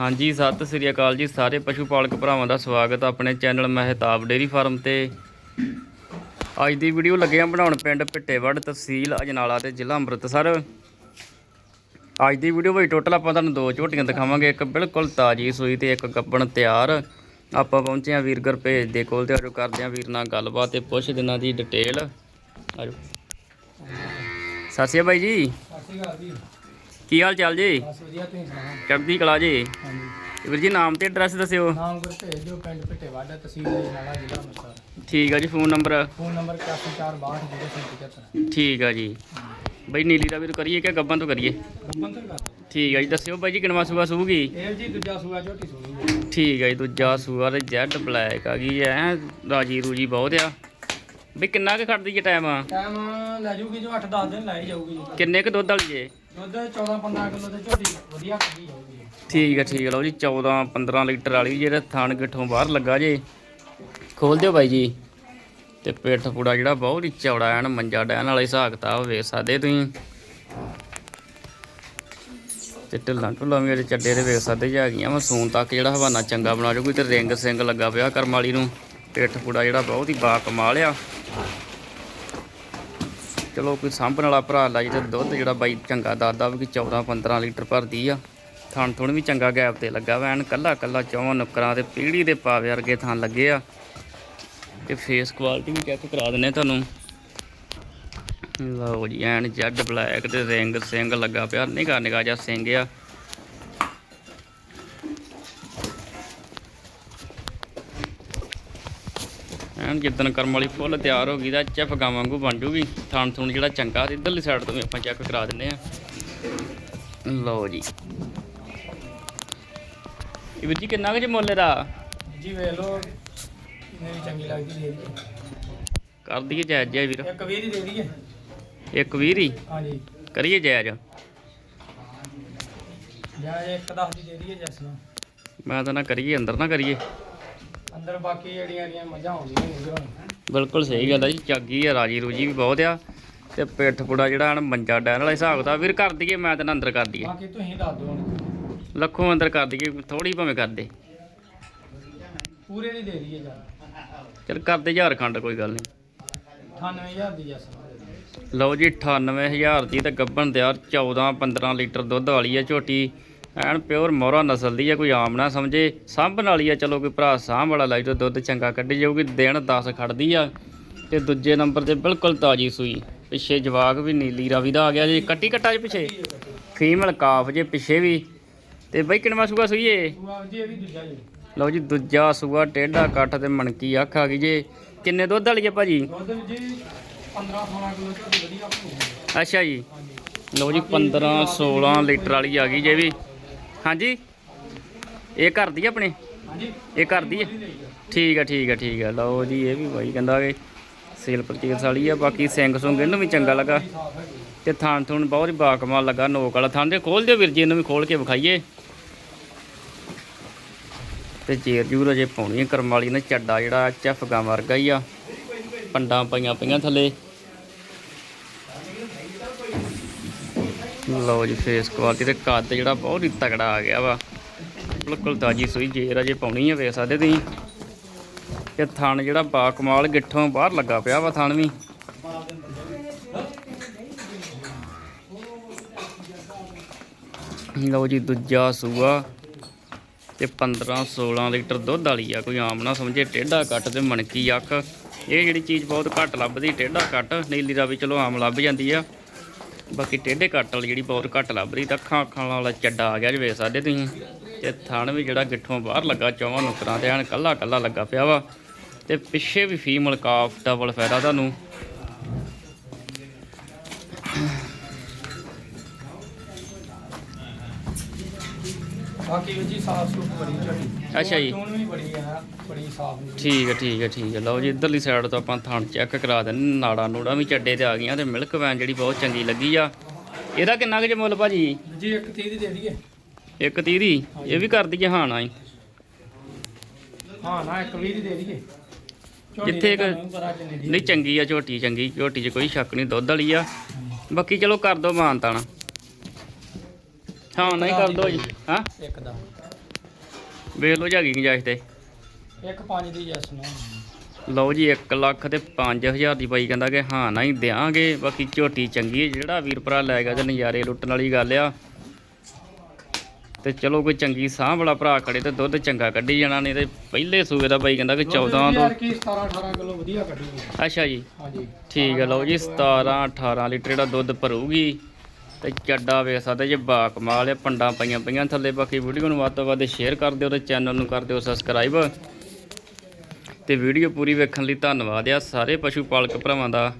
ਹਾਂਜੀ, ਸਤਿ ਸ੍ਰੀ ਅਕਾਲ ਜੀ ਸਾਰੇ ਪਸ਼ੂ ਪਾਲਕ ਭਰਾਵਾਂ ਦਾ ਸਵਾਗਤ ਆਪਣੇ ਚੈਨਲ ਮਹਿਤਾਬ ਡੇਰੀ ਫਾਰਮ ਤੇ। ਅੱਜ ਦੀ ਵੀਡੀਓ ਲੱਗੇ ਆ ਬਣਾਉਣ ਪਿੰਡ ਪਿੱਟੇਵੜ ਤਹਿਸੀਲ ਅਜਨਾਲਾ ਤੇ ਜ਼ਿਲ੍ਹਾ ਅੰਮ੍ਰਿਤਸਰ। ਅੱਜ ਦੀ ਵੀਡੀਓ ਵਿੱਚ ਟੋਟਲ ਆਪਾਂ ਤੁਹਾਨੂੰ ਦੋ ਝੋਟੀਆਂ ਦਿਖਾਵਾਂਗੇ, ਇੱਕ ਬਿਲਕੁਲ ਤਾਜੀ ਸੂਈ ਤੇ ਇੱਕ ਗੱਬਣ ਤਿਆਰ। ਆਪਾਂ ਪਹੁੰਚੇ ਆ ਵੀਰ ਗੁਰਭੇਜ ਦੇ ਕੋਲ ਤੇ ਆਜੋ ਕਰਦੇ ਆ ਵੀਰ ਨਾਲ ਗੱਲਬਾਤ ਤੇ ਪੁੱਛ ਦਿਨਾਂ ਦੀ ਡਿਟੇਲ। ਆਜੋ ਸਤਿ ਸ਼੍ਰੀ ਅਕਾਲ ਬਾਈ ਜੀ। ਸਤਿ ਸ਼੍ਰੀ ਅਕਾਲ ਜੀ। ਕੀ ਹਾਲ ਚਾਲ ਜੀ? ਬਸ ਵਧੀਆ ਤੁਸੀਂ ਸੁਣਾਓ? ਚੜ੍ਹਦੀ ਕਲਾ ਜੀ। ਹਾਂਜੀ। ਵੀਰ ਜੀ ਨਾਮ ਤੇ ਐਡਰੈਸ ਦੱਸਿਓ। ਨਾਮ ਗੁਰਤੇਜ ਜੋ ਪਿੰਡ ਭਿੱਟੇਵਾੜਾ ਤਹਿਸੀਲ ਨਾਲਾ ਜ਼ਿਲ੍ਹਾ ਅੰਮ੍ਰਿਤਸਰ। ਠੀਕ ਆ ਜੀ ਫੋਨ ਨੰਬਰ? ਫੋਨ ਨੰਬਰ 81462075 ਠੀਕ ਆ ਜੀ। ਬਈ ਨੀਲੀ ਦਾ ਵੀਰ ਕਰੀਏ ਕਿ ਗੱਬਾਂ ਤੋਂ ਕਰੀਏ? ਕਰ ਠੀਕ ਆ ਜੀ ਦੱਸਿਓ ਬਾਈ ਜੀ ਕਿਨਵਾ ਸੂਆ ਸੂਗੀ ਇਹ ਜੀ ਦੂਜਾ ਸੂਆ ਝੋਟੀ ਸੂਈ ਠੀਕ ਆ ਜੀ ਦੂਜਾ ਸੂਆ ਤੇ ਜੈਡ ਬਲੈਕ ਆ ਗਈ ਐ ਰਾਜੀ ਰੂਜੀ ਬਹੁਤ ਆ। ਬਈ ਕਿੰਨਾ ਕੁ ਖੜਦੀ ਜੇ ਟਾਈਮ? ਟਾਈਮ ਲੈ ਜੂਗੀ ਜੋ 8-10 ਦਿਨ ਲਾਈ ਜਾਊਗੀ ਕਿੰਨੇ ਕੁ ਦੁੱਧ ਵਾਲੀ ਜੇ ਦੁੱਧ 14-15 ਕਿਲੋ ਤੇ ਝੋਟੀ ਵਧੀਆ ਕੱਢੀ ਜਾਊਗੀ। ਠੀਕ ਆ ਠੀਕ ਆ ਲਓ ਜੀ 14 15 ਲੀਟਰ ਵਾਲੀ ਜਿਹੜਾ ਥਣ ਗਿੱਠੋਂ ਬਾਹਰ ਲੱਗਾ ਜੇ। ਖੋਲ ਦਿਓ ਬਾਈ ਜੀ। ਤੇ ਪੇਟ ਪੂੜਾ ਜਿਹੜਾ ਬਹੁਤ ਹੀ ਚੌੜਾ ਐਨ, ਮੰਜਾ ਡੈਣ ਵਾਲੇ ਹਿਸਾਬ ਕਿਤਾਬ ਵੇਖ ਸਕਦੇ ਤੁਸੀਂ। ਤੇ ਢਿੱਲਾਂ ਢੁੱਲਾਂ ਵੀ ਇਹਦੇ ਚੱਡੇ ਦੇ ਵੇਖ ਸਕਦੇ ਜੀ ਹੈਗੀਆਂ ਵਾ ਤੱਕ ਜਿਹੜਾ ਹਵਾਨਾ ਚੰਗਾ ਬਣਾ ਜੂਗੀ ਤੇ ਰਿੰਗ ਸਿੰਗ ਲੱਗਾ ਪਿਆ ਕਰਮ ਵਾਲੀ ਨੂੰ। ਪਿੱਠ ਪੂੜਾ ਜਿਹੜਾ ਬਹੁਤ ਹੀ ਬਾ ਕਮਾਲ ਆ। ਚਲੋ ਕੋਈ ਸਾਂਭਣ ਵਾਲਾ ਭਰਾ ਲਾਈ ਜੀ ਤੇ ਦੁੱਧ ਜਿਹੜਾ ਬਾਈ ਚੰਗਾ ਦੱਸਦਾ ਵੀ ਕਿ 14 15 ਲੀਟਰ ਭਰਦੀ ਆ। ਥਣ ਥੁਣ ਵੀ ਚੰਗਾ ਗੈਪ ਤੇ ਲੱਗਾ ਵੈਨ ਕੱਲਾ ਕੱਲਾ ਚੌਵਾਂ ਨੁੱਕਰਾਂ ਤੇ ਪੀੜੀ ਦੇ ਪਾਵੇ ਵਰਗੇ ਥਾਂ ਲੱਗੇ ਆ। ਤੇ ਫੇਸ ਕੁਆਲਿਟੀ ਵੀ ਚੈੱਕ ਕਰਾ ਦਿੰਨੇ ਤੁਹਾਨੂੰ। ਲਓ ਜੀ, ਐਨ ਜੈਡ ਬਲੈਕ ਤੇ ਰਿੰਗ ਸਿੰਗ ਲੱਗਾ ਪਿਆ ਨਿਗਾ ਨਿਗਾ ਜਿਹਾ ਸਿੰਗ ਆ। ਐਨ ਜਿੱਦਣ ਕਰਮ ਵਾਲੀ ਫੁੱਲ ਤਿਆਰ ਹੋ ਗਈ ਤਾਂ ਚਿਪ ਗਾਂ ਵਾਂਗੂ ਬਣ ਜੂਗੀ। ਥਣ ਥੁਣ ਜਿਹੜਾ ਚੰਗਾ ਤੇ ਇਧਰਲੀ ਸਾਈਡ ਤੋਂ ਵੀ ਆਪਾਂ ਚੈੱਕ ਕਰਾ ਦਿੰਨੇ ਆ ਲਓ ਜੀ। ਇਹ ਵੀਰ ਜੀ ਕਿੰਨਾ ਕੁ ਜੇ ਮੁੱਲ ਇਹਦਾ? ਜੀ ਵੇਖ ਲਓ ਮੇਰੀ ਚੰਗੀ ਲੱਗਦੀ ਦੇ ਦੀ ਕਰ ਦਈਏ ਜਾਇਜ਼ ਜਿਹਾ ਵੀਰ। ਇੱਕ 20 ਦੀ ਦੇ ਦਈਏ? ਇੱਕ ਵੀਰ ਹੀ ਹਾਂਜੀ। ਕਰੀਏ ਜਾਇਜ਼। ਜਾਂ ਇੱਕ 10 ਦੀ ਦੇ ਦਈਏ ਜੈਸ ਨੂੰ। ਮੈਂ ਤਾਂ ਨਾ ਕਰੀਏ ਅੰਦਰ ਨਾ ਕਰੀਏ। ਅੰਦਰ ਬਾਕੀ ਜਿਹੜੀਆਂ ਜਿਹੜੀਆਂ ਮੱਝਾਂ ਆਉਂਦੀਆਂ ਨੇ ਹੁਣ ਬਿਲਕੁਲ ਸਹੀ ਗੱਲ ਆ ਜੀ ਚੱਗੀ ਆ ਰਾਜੀ ਰੂਜੀ ਵੀ ਬਹੁਤ ਆ ਤੇ ਪਿੱਠ ਪੁੜਾ ਜਿਹੜਾ ਹਨ ਮੰਜਾ ਡੈਣ ਵਾਲਾ ਹਿਸਾਬ ਦਾ ਵੀਰ ਕਰ ਦਈਏ ਮੈਂ ਤਾਂ ਅੰਦਰ ਕਰ ਦਈਏ। ਬਾਕੀ ਤੁਸੀਂ ਦੱਸ ਦਿਓ ਹੁਣ। ਲੱਖੋਂ ਅੰਦਰ ਕਰ ਦਈਏ ਥੋੜੀ ਭਾਵੇਂ ਕਰ ਦੇ। ਪੂਰੇ ਦੀ ਦੇ ਦਈਏ ਜਾਂ ਚਲ ਕਰ ਦੇ ਹਜ਼ਾਰ ਖੰਡ ਕੋਈ ਗੱਲ ਨਹੀਂ। 98000 ਦੀ ਜੈਸ ਲਓ ਜੀ 98000 ਦੀ ਤੇ ਗੱਬਣ ਤਿਆਰ 14 15 ਲੀਟਰ ਦੁੱਧ ਵਾਲੀ ਆ ਝੋਟੀ। ਐਨ ਪਿਓਰ ਮੋਹਰਾ ਨਸਲ ਦੀ ਆ ਕੋਈ ਆਮ ਨਾ ਸਮਝੇ। ਸਾਂਭਣ ਵਾਲੀ ਆ ਚਲੋ ਕੋਈ ਭਰਾ ਸਾਂਭ ਵਾਲਾ ਲਾਈ ਤੇ ਦੁੱਧ ਚੰਗਾ ਕੱਢੀ ਜਾਊਗੀ ਦਿਨ 10 ਖੜਦੀ ਆ। ਤੇ ਦੂਜੇ ਨੰਬਰ ਤੇ ਬਿਲਕੁਲ ਤਾਜੀ ਸੂਈ। ਪਿੱਛੇ ਜਵਾਕ ਵੀ ਨੀਲੀ ਰਾਵੀ ਦਾ ਆ ਗਿਆ ਜੀ ਕੱਟੀ ਕੱਟਾ ਜੀ ਪਿੱਛੇ? ਫੀਮੇਲ ਕਾਫ ਜੇ ਪਿੱਛੇ ਵੀ। ਤੇ ਬਈ ਕਿੰਨਵਾ ਸੂਆ ਸੂਈਏ ਲਓ ਜੀ ਦੂਜਾ ਸੂਆ ਟੇਢਾ ਕੱਟ ਤੇ ਮਣਕੀ ਅੱਖ ਆ ਗਈ ਜੇ। ਕਿੰਨੇ ਦੁੱਧ ਵਾਲੀ ਆ ਭਾਜੀ? ਦੁੱਧ ਵੀ ਜੀ 15 16 ਕਿਲੋ ਝੋਟੀ ਵਧੀਆ ਭੂਗੀ ਅੱਛਾ ਜੀ। ਲਓ ਜੀ 15 16 ਲੀਟਰ ਵਾਲੀ ਆ ਗਈ ਜੇ ਵੀ। ਹਾਂਜੀ। ਇਹ ਘਰ ਦੀ ਆਪਣੇ? ਹਾਂਜੀ। ਇਹ ਘਰ ਦੀ ਹੈ ਠੀਕ ਆ ਠੀਕ ਆ ਠੀਕ ਆ। ਲਓ ਜੀ ਇਹ ਵੀ ਬਾਈ ਕਹਿੰਦਾ ਕਿ ਸੇਲ ਪਰਚੇਸ ਵਾਲੀ ਆ ਬਾਕੀ ਸਿੰਘ ਸੁੰਗ ਇਹਨੂੰ ਵੀ ਚੰਗਾ ਲੱਗਾ। ਹੈ ਤੇ ਥਾਂ ਥੁਣ ਬਹੁਤ ਹੀ ਬਾਕਮਾਲ ਲੱਗਾ ਨੋਕ ਵਾਲਾ। ਥਾਂ ਤੇ ਖੋਲ ਦਿਓ ਵੀਰ ਜੀ ਇਹਨੂੰ ਵੀ ਖੋਲ ਕੇ ਵਿਖਾਈਏ। ਤੇ ਜੇਰ ਜੂਰ ਅਜੇ ਪਾਉਣੀ ਹੈ ਕਰਮ ਵਾਲੀ ਨੇ ਚੱਡਾ ਜਿਹੜਾ ਚੈਫ ਗਾਂ ਵਰਗਾ ਹੀ ਆ। ਪੰਡਾਂ ਪਈਆਂ ਪਈਆਂ ਥੱਲੇ। ਲਓ ਜੀ ਫੇਸ ਕੁਆਲਿਟੀ ਤੇ ਕੱਦ ਜਿਹੜਾ ਬਹੁਤ ਹੀ ਤਕੜਾ ਆ ਗਿਆ ਵਾ। ਬਿਲਕੁਲ ਤਾਜੀ ਸੂਈ ਜੇਰ ਅਜੇ ਪਾਉਣੀ ਆ, ਵੇਖ ਸਕਦੇ ਤੁਸੀਂ। ਤੇ ਥਣ ਜਿਹੜਾ ਬਾ ਕਮਾਲ ਗਿੱਠੋਂ ਬਾਹਰ ਲੱਗਾ ਪਿਆ ਵਾ ਥਣ ਵੀ। ਲਓ ਜੀ, ਦੂਜਾ ਸੂਆ। ਤੇ 15 16 ਲੀਟਰ ਦੁੱਧ ਵਾਲੀ ਆ, ਕੋਈ ਆਮ ਨਾ ਸਮਝੇ, ਟੇਢਾ ਕੱਟ ਤੇ ਮਣਕੀ ਅੱਖ। ਇਹ ਜਿਹੜੀ ਚੀਜ਼ ਬਹੁਤ ਘੱਟ ਲੱਭਦੀ, ਟੇਢਾ ਕੱਟ, ਨੀਲੀ ਦਾ ਵੀ ਚਲੋ ਆਮ ਲੱਭ ਜਾਂਦੀ ਆ। ਬਾਕੀ ਟੇਢੇ ਕੱਟ ਵਾਲੀ ਜਿਹੜੀ ਬਹੁਤ ਘੱਟ ਲੱਭ ਰਹੀ, ਤਾਂ ਅੱਖਾਂ ਅੱਖਾਂ ਵਾਲਾ ਚੱਡਾ ਆ ਗਿਆ ਜੀ ਵੇਖ ਸਕਦੇ ਤੁਸੀਂ। ਤੇ ਥਣ ਵੀ ਜਿਹੜਾ ਗਿੱਠੋਂ ਬਾਹਰ ਲੱਗਾ, ਚੌਵਾਂ ਨੁਕਰਾਂ ਤੇ ਐਨ ਕੱਲਾ ਕੱਲਾ ਲੱਗਾ ਪਿਆ ਵਾ। ਤੇ ਪਿੱਛੇ ਵੀ ਫੀਮੇਲ ਕਾਫ ਡਬਲ ਫਾਇਦਾ ਤੁਹਾਨੂੰ। ਬਾਕੀ ਵੀ ਜੀ ਸਾਫ਼ ਸੁਥਰੀ ਬੜੀ ਝੋਟੀ ਅੱਛਾ ਜੀ। ਚੋਣ ਵੀ ਬੜੀ ਹੈ ਬੜੀ ਸਾਫ਼ ਠੀਕ ਹੈ ਠੀਕ ਹੈ ਠੀਕ ਹੈ ਲਓ ਜੀ ਇਧਰਲੀ ਸਾਈਡ ਤੋਂ ਆਪਾਂ ਥਣ ਚੈੱਕ ਕਰਾ ਦਿੰਦੇ ਨਾੜਾ ਨੂੜਾ ਵੀ ਚੱਡੇ ਤੇ ਆ ਗਈਆਂ ਤੇ ਮਿਲਕ ਵੈਨ ਜਿਹੜੀ ਬਹੁਤ ਚੰਗੀ ਲੱਗੀ ਆ। ਇਹਦਾ ਕਿੰਨਾ ਕੁ ਜੇ ਮੁੱਲ ਭਾਜੀ? ਜੀ ਇੱਕ 30 ਦੀ ਦੇ ਦਈਏ। ਇੱਕ ਤੀਰੀ ਇਹ ਵੀ ਕਰ ਦਈਏ ਹਾਂ ਨਾ ਹੀ ਹਾਂ ਨਾ ਇੱਕ 20 ਦੀ ਦੇ ਦਈਏ। ਜਿੱਥੇ ਇੱਕ- ਨਹੀਂ ਚੰਗੀ ਆ ਝੋਟੀ ਚੰਗੀ। ਝੋਟੀ 'ਚ ਕੋਈ ਸ਼ੱਕ ਨਹੀਂ ਦੁੱਧ ਵਾਲੀ ਆ। ਬਾਕੀ ਚਲੋ ਕਰ ਦੋ ਮਾਨ ਤਾਣਾ ਹਾਂ ਨਹੀਂ ਕਰ ਦੋ ਜੀ। ਹਾਂ? ਇੱਕ ਦਾ ਵੇਖ ਲਓ ਜਾਗੀ ਗੁੰਜਾਇਸ਼ ਤੇ। ਇੱਕ ਪੰਜ ਦੀ ਜੈਸ ਨੂੰ ਲਓ ਜੀ 1 ਲੱਖ ਤੇ 5000 ਦੀ ਬਾਈ ਕਹਿੰਦਾ ਕਿ ਹਾਂ ਨਾ ਹੀ ਦਿਆਂਗੇ। ਬਾਕੀ ਝੋਟੀ ਚੰਗੀ ਹੈ ਜਿਹੜਾ ਵੀਰ ਭਰਾ ਲੈ ਗਿਆ ਤੇ ਨਜ਼ਾਰੇ ਲੁੱਟਣ ਵਾਲੀ ਗੱਲ ਆ। ਤੇ ਚਲੋ ਕੋਈ ਚੰਗੀ ਸਾਂਭ ਵਾਲਾ ਭਰਾ ਖੜੇ ਤੇ ਦੁੱਧ ਚੰਗਾ ਕੱਢੀ ਜਾਣਾ ਨਹੀਂ ਤੇ ਪਹਿਲੇ ਸੂਏ ਦਾ ਬਾਈ ਕਹਿੰਦਾ ਕਿ 14 ਤੋਂ ਕੀ 17 18 ਕਿਲੋ ਵਧੀਆ ਕੱਢੂਗੀ ਅੱਛਾ ਜੀ। ਹਾਂਜੀ। ਠੀਕ ਹੈ ਲਓ ਜੀ 17 18 ਲੀਟਰ ਦਾ ਦੁੱਧ ਭਰੂਗੀ। ਤੇ ਚੱਡਾ ਵੇਖ ਸਕਦੇ ਜੇ ਬਾ ਕਮਾਲ ਹੈ, ਪੰਡਾਂ ਪਈਆਂ ਪਈਆਂ ਥੱਲੇ। ਬਾਕੀ ਵੀਡੀਓ ਨੂੰ ਵੱਧ ਤੋਂ ਵੱਧ ਸ਼ੇਅਰ ਕਰ ਦਿਓ ਤੇ ਚੈਨਲ ਨੂੰ ਕਰ ਦਿਓ ਸਬਸਕ੍ਰਾਈਬ ਤੇ ਵੀਡੀਓ ਪੂਰੀ ਵੇਖਣ ਲਈ ਧੰਨਵਾਦ ਆ ਸਾਰੇ ਪਸ਼ੂ ਪਾਲਕ ਭਰਾਵਾਂ ਦਾ।